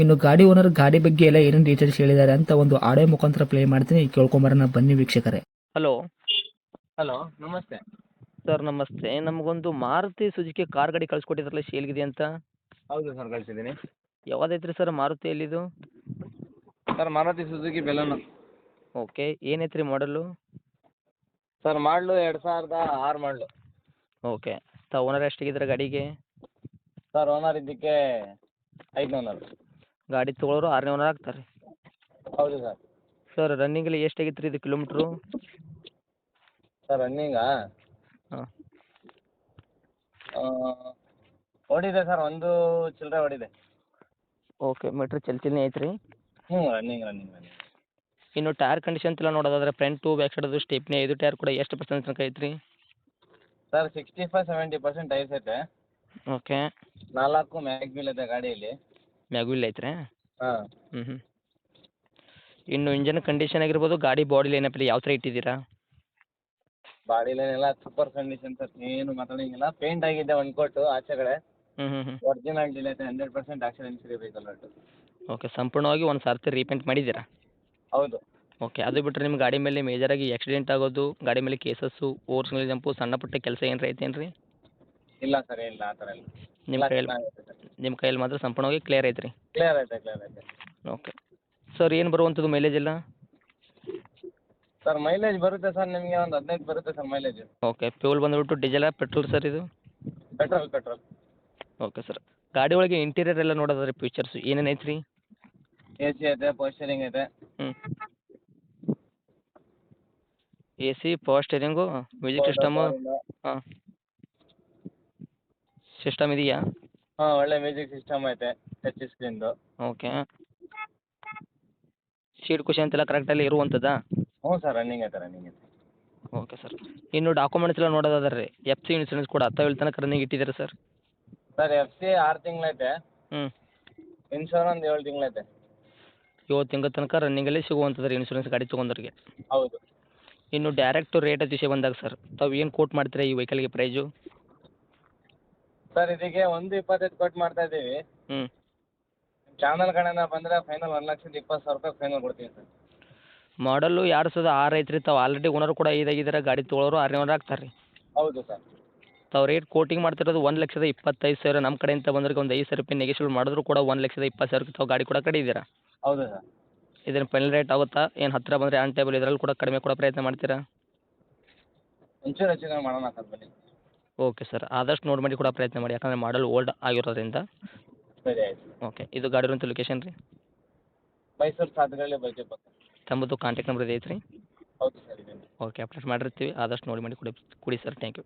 ಇನ್ನು ಗಾಡಿ ಓನರ್ ಗಾಡಿ ಬಗ್ಗೆ ಎಲ್ಲ ಏನೇನು ಡೀಟೇಲ್ಸ್ ಹೇಳಿದ್ದಾರೆ ಅಂತ ಒಂದು ಆಡಿಯೋ ಮುಖಾಂತರ ಪ್ಲೇ ಮಾಡ್ತೀನಿ. ಕೇಳ್ಕೊಂಬರೋಣ ಬನ್ನಿ ವೀಕ್ಷಕರೇ. ಹಲೋ ಹಲೋ ನಮಸ್ತೆ. ಸರ್ ನಮಸ್ತೆ. ನಮಗೊಂದು ಮಾರುತಿ ಸುಜುಕಿ ಕಾರ್ ಗಾಡಿ ಕಳ್ಸಿಕೊಟ್ಟಿದ್ರಲ್ಲ ಶೇಲ್ಗಿದೆ ಅಂತ? ಹೌದು ಸರ್ ಕಳಿಸಿದ್ದೀನಿ. ಯಾವ್ದೈತ್ರಿ sir Maruti ಎಲ್ಲಿದು? Sir Maruti Suzuki Baleno okay ಏನೈತ್ರಿ ಮಾಡಲು ಸರ್ ಮಾಡಲು ಎರಡು ಸಾವಿರದ ಆರು ಮಾಡಲು ಓಕೆ ತಾ ಓನರ್ ಎಷ್ಟಿಗಿದ್ರೆ ಗಾಡಿಗೆ? ಸರ್ ಓನರ್ ಇದಕ್ಕೆ ಐದು ಓನರ್ ಗಾಡಿ ತೊಗೊಳೋರು ಆರನೇ ಓನರ್ ಆಗ್ತಾರೆ. ಹೌದು ಸರ್. ಸರ್ ರನ್ನಿಂಗಲ್ಲಿ ಎಷ್ಟಾಗಿತ್ತು ರೀ ಇದು ಕಿಲೋಮೀಟ್ರು ಸರ್ ರನ್ನಿಂಗಾ ಹಾಂ. ಓಡಿದೆ ಸರ್ ಒಂದು ಚಿಲ್ಲರೆ ಓಡಿದೆ. ಓಕೆ ಮೀಟ್ರ್ ಚಲ್ತಿನೇ ಐತ್ರಿ. ಹ್ಞೂ ರನ್ನಿಂಗ್ ರನ್ನಿಂಗ್ ರನ್ನಿಂಗ್ ಇನ್ನು ಟೈರ್ ಕಂಡೀಷನ್ ಎಲ್ಲ ನೋಡೋದಾದ್ರೆ ಫ್ರಂಟು ಬ್ಯಾಕ್ ಸೈಡದು ಸ್ಟೆಪ್ನಿ ಐದು ಟೈರ್ ಕೂಡ ಎಷ್ಟು ಪರ್ಸೆಂಟ್ ತನಕ ಐತ್ರಿ? Sir sixty five seventy percent ಐತೆ. ಓಕೆ ನಾಲ್ಕು ಮ್ಯಾಗ್ ವೀಲ್ ಇದೆ ಗಾಡಿಯಲ್ಲಿ. ಮ್ಯಾಗ್ವಿಲ್ ಐತ್ರಿ? ಹಾಂ. ಹ್ಞೂ ಹ್ಞೂ ಇನ್ನು ಇಂಜನ್ ಕಂಡೀಷನ್ ಆಗಿರ್ಬೋದು ಗಾಡಿ ಬಾಡಿ ಏನಪ್ಪ ಯಾವ ಥರ ಇಟ್ಟಿದ್ದೀರಾ? Body line super condition sir ಏನು ಮಾತಾಡಂಗಿಲ್ಲ. ಪೇಂಟ್ ಆಗಿದೆ ಒಂದು ಕೋಟು ಆಚೆ ಕಡೆ. ಹ್ಞೂ ಹ್ಞೂ ಹ್ಞೂ ಒರಿಜಿನಾಲಿಟಿ ಐತೆ ಹಂಡ್ರೆಡ್ ಪರ್ಸೆಂಟ್ ಆಕ್ಸಿಡೆಂಟ್ ಇರಬೇಕು ಉಂಟು ಓಕೆ ಸಂಪೂರ್ಣವಾಗಿ ಒಂದು ಸರ್ತಿ ರೀಪೇಂಟ್ ಮಾಡಿದ್ದೀರಾ? ಹೌದು. ಓಕೆ ಅದು ಬಿಟ್ಟರೆ ನಿಮ್ಮ ಗಾಡಿ ಮೇಲೆ ಮೇಜರಾಗಿ ಆಕ್ಸಿಡೆಂಟ್ ಆಗೋದು ಗಾಡಿ ಮೇಲೆ ಕೇಸಸ್ಸು ಓರ್ಸ್ ಸಿಂಗಲ್ ಜಂಪು ಸಣ್ಣ ಪುಟ್ಟ ಕೆಲಸ ಏನಾರ ಐತೇನು ರೀ ಇಲ್ಲ ಸರ್ ಇಲ್ಲ ಆ ಥರ ಇಲ್ಲ. ನಿಮ್ಮ ಕೈಯಲ್ಲಿ ನಿಮ್ಮ ಕೈಯಲ್ಲಿ ಮಾತ್ರ ಸಂಪೂರ್ಣವಾಗಿ ಕ್ಲಿಯರ್ ಐತ್ರಿ? ಕ್ಲಿಯರ್ ಐತೆ ಕ್ಲಿಯರ್ ಐತೆ. ಓಕೆ ಸರ್ ಏನು ಬರುವಂಥದ್ದು ಮೈಲೇಜ್ ಎಲ್ಲ? ಸರ್ ಮೈಲೇಜ್ ಬರುತ್ತೆ ಸರ್ ನಿಮಗೆ ಒಂದು ಹದಿನೈದು ಬರುತ್ತೆ ಸರ್ ಮೈಲೇಜ್ ಓಕೆ ಫ್ಯೂಲ್ ಬಂದುಬಿಟ್ಟು ಡೀಸೆಲ ಪೆಟ್ರೋಲ್ ಸರ್ ಇದು? ಪೆಟ್ರೋಲ್ ಪೆಟ್ರೋಲ್ ಓಕೆ ಸರ್ ಗಾಡಿ ಒಳಗೆ ಇಂಟೀರಿಯರ್ ಎಲ್ಲ ನೋಡೋದಾದ್ರೆ ಫೀಚರ್ಸ್ ಏನೇನು ಐತೆ ರೀ ಎ ಸಿ ಐತೆ. ಪೋಸ್ಟರಿಂಗ್ ಐತೆ ಹ್ಞೂ A C power steering music system ಹಾಂ ಸಿಸ್ಟಮ್ ಇದೆಯಾ? ಹಾಂ ಒಳ್ಳೆ ಮ್ಯೂಸಿಕ್ ಸಿಸ್ಟಮ್ ಐತೆ ಟಚ್ ಸ್ಕ್ರೀನ್ದು ಓಕೆ. ಸೀಟ್ ಕುಷನ್ ಎಲ್ಲ ಕರೆಕ್ಟಲ್ಲಿ ಇರುವಂಥದ್ದಾ ಹ್ಞೂ ಸರ್ ರನ್ನಿಂಗ್ ಐತೆ ರನ್ನಿಂಗ್ ಐತೆ. Okay sir. ಇನ್ನು ಡಾಕ್ಯುಮೆಂಟ್ಸ್ ಎಲ್ಲ ನೋಡೋದಾದ್ರೆ ರೀ ಎಫ್ ಸಿ ಇನ್ಸೂರೆನ್ಸ್ ಕೂಡ ಹತ್ತಾವೇಳು ತನಕ ರನ್ನಿಂಗ್ ಇಟ್ಟಿದ್ದೀರಾ ಸರ್? ಸರ್ ಎಫ್ ಸಿ ಆರು ತಿಂಗಳೈತೆ. ಹ್ಞೂ ಇನ್ಶೂರೆನ್ಸ್ ಏಳು ತಿಂಗಳೈತೆ. ಏಳು ತಿಂಗಳ ತನಕ ರನ್ನಿಂಗಲ್ಲಿ ಸಿಗುವಂಥದ್ದು ರೀ ಇನ್ಶೂರೆನ್ಸ್ ಗಾಡಿ ತೊಗೊಂಡವ್ರಿಗೆ. ಹೌದು. ಇನ್ನು ಡೈರೆಕ್ಟ್ ರೇಟ್ ವಿಷಯ ಬಂದಾಗ ಸರ್ ತಾವು ಏನು ಕೋಟ್ ಮಾಡ್ತೀರಾ ಈ ವೆಹಿಕಲ್ಗೆ ಪ್ರೈಜು ಸರ್ ಇದಕ್ಕೆ ಒಂದು ಇಪ್ಪತ್ತೈದು ಕೊಟ್ಟು ಮಾಡ್ತಾ ಇದ್ದೀವಿ. ಹ್ಞೂ ಚಾನಲ್ ಕಡೆಯಿಂದ ಬಂದರೆ ಫೈನಲ್ ಒಂದು ಲಕ್ಷದ ಇಪ್ಪತ್ತು ಸಾವಿರ ರೂಪಾಯಿ ಫೈನಲ್ ಕೊಡ್ತೀವಿ ಸರ್ ಮಾಡಲ್ಲು ಎರಡು ಸಾವಿರದ ಆರು ಐತ್ರಿ ತಾವು. ಆಲ್ರೆಡಿ ಓನರ್ ಕೂಡ ಐದಾಗಿದ್ದಾರೆ ಗಾಡಿ ತೊಗೊಳೋರು ಆರನೇ ಓನರ್ ಆಗ್ತಾರೆ ರೀ ಹೌದು ಸರ್ ತಾವು ರೇಟ್ ಕೋಟಿಂಗ್ ಮಾಡ್ತಿರೋದು ಒಂದು ಲಕ್ಷದ ಇಪ್ಪತ್ತೈದು ಸಾವಿರ ನಮ್ಮ ಕಡೆಯಿಂದ ಬಂದ್ರೆ ಒಂದು ಐದು ಸಾವಿರ ರೂಪಾಯಿ ನೆಗೆಶಿಬಲ್ ಮಾಡಿದ್ರು ಕೂಡ ಒಂದು ಲಕ್ಷದ ಇಪ್ಪತ್ತು ಸಾವಿರಕ್ಕೆ ತಾವು ಗಾಡಿ ಕೂಡ ಕಡಿದ್ದೀರಾ ಹೌದು ಸರ್ ಇದನ್ನು ಫೈನಲ್ ರೇಟ್ ಆಗುತ್ತಾ? ಏನು ಹತ್ತಿರ ಬಂದರೆ ಆನ್ ಟೇಬಲ್ ಇದರಲ್ಲಿ ಕೂಡ ಕಡಿಮೆ ಕೊಡೋ ಪ್ರಯತ್ನ ಮಾಡ್ತೀರಾ? ಒಂಚೂರು ಹೆಚ್ಚು ಕಮ್ಮಿ ಮಾಡೋಣ ಸರ್ ಬನ್ನಿ. Okay sir. ಆದಷ್ಟು ನೋಡಿ ಮಾಡಿ ಕೂಡ ಪ್ರಯತ್ನ ಮಾಡಿ. ಯಾಕಂದರೆ ಮಾಡಲ್ ಓಲ್ಡ್ ಆಗಿರೋದ್ರಿಂದ. ಸರಿ ಆಯಿತು. ಓಕೆ. ಇದು ಗಾಡಿ ಇರುವಂಥ ಲೊಕೇಶನ್ ರೀ? ಮೈಸೂರು ತಮ್ಮದು ಕಾಂಟ್ಯಾಕ್ಟ್ ನಂಬರ್ ಇದೆ ಐತ್ರಿ? ಹೌದು ಸರ್ ಇದೆ. ಓಕೆ ಅಪ್ಡೇಟ್ ಮಾಡಿರ್ತೀವಿ. ಆದಷ್ಟು ನೋಡಿ ಮಾಡಿ ಕೊಡಿ ಕೊಡಿ ಸರ್. Thank you